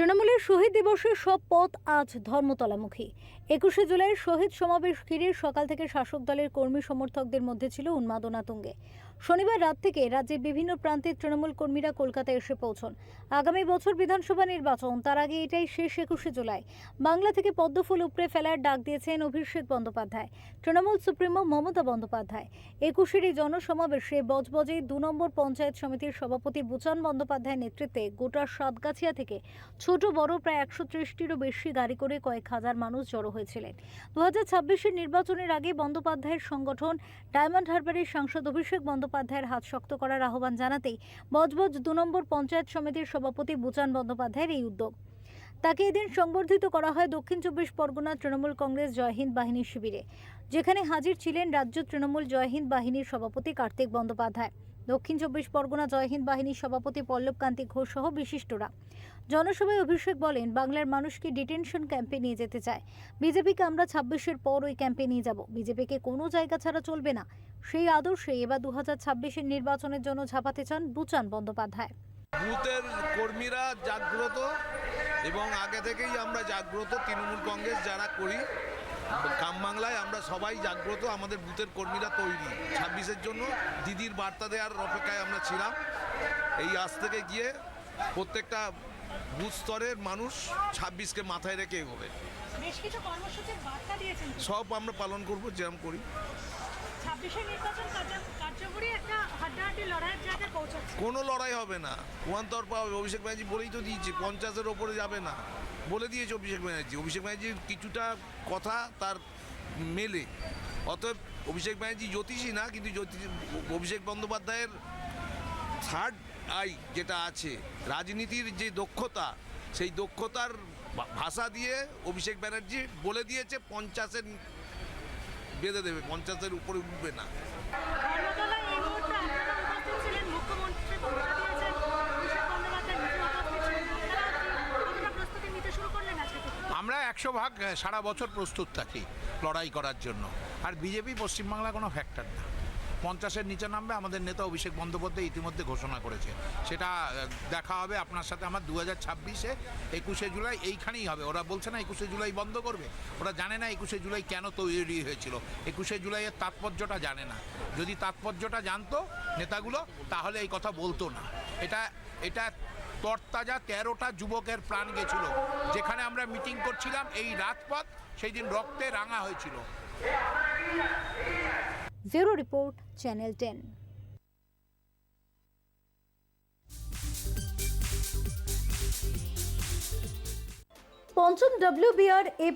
তৃণমূলের শহীদ দিবসের সব পথ আজ ধর্মতলামুখী। একুশে জুলাই শহীদ সমাবেশ ঘিরে সকাল থেকে শাসক দলের কর্মী সমর্থকদের মধ্যে ছিল উন্মাদনা তুঙ্গে। শনিবার রাত থেকে রাজ্যের বিভিন্ন প্রান্তের তৃণমূল কর্মীরা কলকাতায় এসে পৌঁছন। আগামী বছর বিধানসভা নির্বাচন, তার আগে এটাই শেষ একুশে জুলাই। বাংলা থেকে পদ্মফুল উপড়ে ফেলার ডাক দিয়েছেন অভিষেক বন্দ্যোপাধ্যায়। তৃণমূল সুপ্রিমো মমতা বন্দ্যোপাধ্যায়। একুশের এই জনসমাবেশে বজবজে দু নম্বর পঞ্চায়েত সমিতির সভাপতি বুচান বন্দ্যোপাধ্যায়ের নেতৃত্বে গোটা সাতগাছিয়া থেকে ছোট বড় প্রায় একশো ত্রিশটিরও বেশি গাড়ি করে কয়েক হাজার মানুষ জড়ো হয়েছিলেন। দু হাজার ছাব্বিশের নির্বাচনের আগে বন্দ্যোপাধ্যায়ের সংগঠন ডায়মন্ড হারবারের সাংসদ অভিষেক বন্দ্যোপাধ্যায়ের হাত শক্ত করার আহ্বান জানাতেই বজবজ দু নম্বর পঞ্চায়েত সমিতির সভাপতি বুচান বন্দ্যোপাধ্যায়ের এই উদ্যোগ। তাকে এদিন সংবর্ধিত করা হয় দক্ষিণ চব্বিশ পরগনা তৃণমূল কংগ্রেস জয়হিন্দ বাহিনীর শিবিরে, যেখানে হাজির ছিলেন রাজ্য তৃণমূল জয়হিন্দ বাহিনীর সভাপতি কার্তিক বন্দ্যোপাধ্যায়। দক্ষিণ চব্বিশ পরগনা জয়হিন্দ বাহিনীর সভাপতি পল্লব কান্তি ঘোষ সহ বিশিষ্টরা। জনসভায় অভিষেক বলেন, বাংলার মানুষকে ডিটেনশন ক্যাম্পে নিয়ে যেতে চায়। বিজেপিকে আমরা ছাব্বিশের পর ওই ক্যাম্পে নিয়ে যাব। বিজেপিকে কোনো জায়গা ছাড়া চলবে না। সেই আদর্শে এবার দু হাজার নির্বাচনের জন্য ঝাঁপাতে চান বুচান বন্দ্যোপাধ্যায়। বুথের কর্মীরা জাগ্রত এবং আগে থেকেই আমরা জাগ্রত তৃণমূল কংগ্রেস যারা করি গ্রাম বাংলায় আমরা সবাই জাগ্রত, আমাদের বুথের কর্মীরা তৈরি। ছাব্বিশের জন্য দিদির বার্তা দেওয়ার অপেক্ষায় আমরা ছিলাম। এই আজ থেকে গিয়ে প্রত্যেকটা বুথ স্তরের মানুষ ছাব্বিশকে মাথায় রেখে এগোবে। সব আমরা পালন করব যেরকম করি। কোনো লড়াই হবে না। ওয়ান তরফা হবে। অভিষেক ব্যানার্জি বলেই তো দিয়েছে পঞ্চাশের ওপরে যাবে না। বলে দিয়েছে অভিষেক ব্যানার্জি। অভিষেক ব্যানার্জির কিছুটা কথা তার মেলে। অতএব অভিষেক ব্যানার্জি জ্যোতিষী না কিন্তু জ্যোতিষ অভিষেক বন্দ্যোপাধ্যায়ের থার্ড আই যেটা আছে রাজনীতির যে দক্ষতা সেই দক্ষতার ভাষা দিয়ে অভিষেক ব্যানার্জি বলে দিয়েছে পঞ্চাশের বেঁধে দেবে পঞ্চাশের উপরে উঠবে না। আমরা একশো ভাগ সারা বছর প্রস্তুত থাকি লড়াই করার জন্য। আর বিজেপি পশ্চিমবাংলা কোনো ফ্যাক্টর না। পঞ্চাশের নিচে নামবে, আমাদের নেতা অভিষেক বন্দ্যোপাধ্যায় ইতিমধ্যে ঘোষণা করেছে। সেটা দেখা হবে আপনার সাথে আমার দু হাজার ছাব্বিশে, একুশে জুলাই এইখানেই হবে। ওরা বলছে না একুশে জুলাই বন্ধ করবে। ওরা জানে না একুশে জুলাই কেন তৈরি হয়েছিল। একুশে জুলাইয়ের তাৎপর্যটা জানে না। যদি তাৎপর্যটা জানতো নেতাগুলো, তাহলে এই কথা বলতো না। এটা এটা তরতাজা তেরোটা যুবকের প্রাণ গেছিল। যেখানে আমরা মিটিং করছিলাম, এই রাজপথ সেই দিন রক্তে রাঙা হয়েছিল। ব্যুরো রিপোর্ট চ্যানেল টেন পঞ্চম ডব্লিউবিআর এ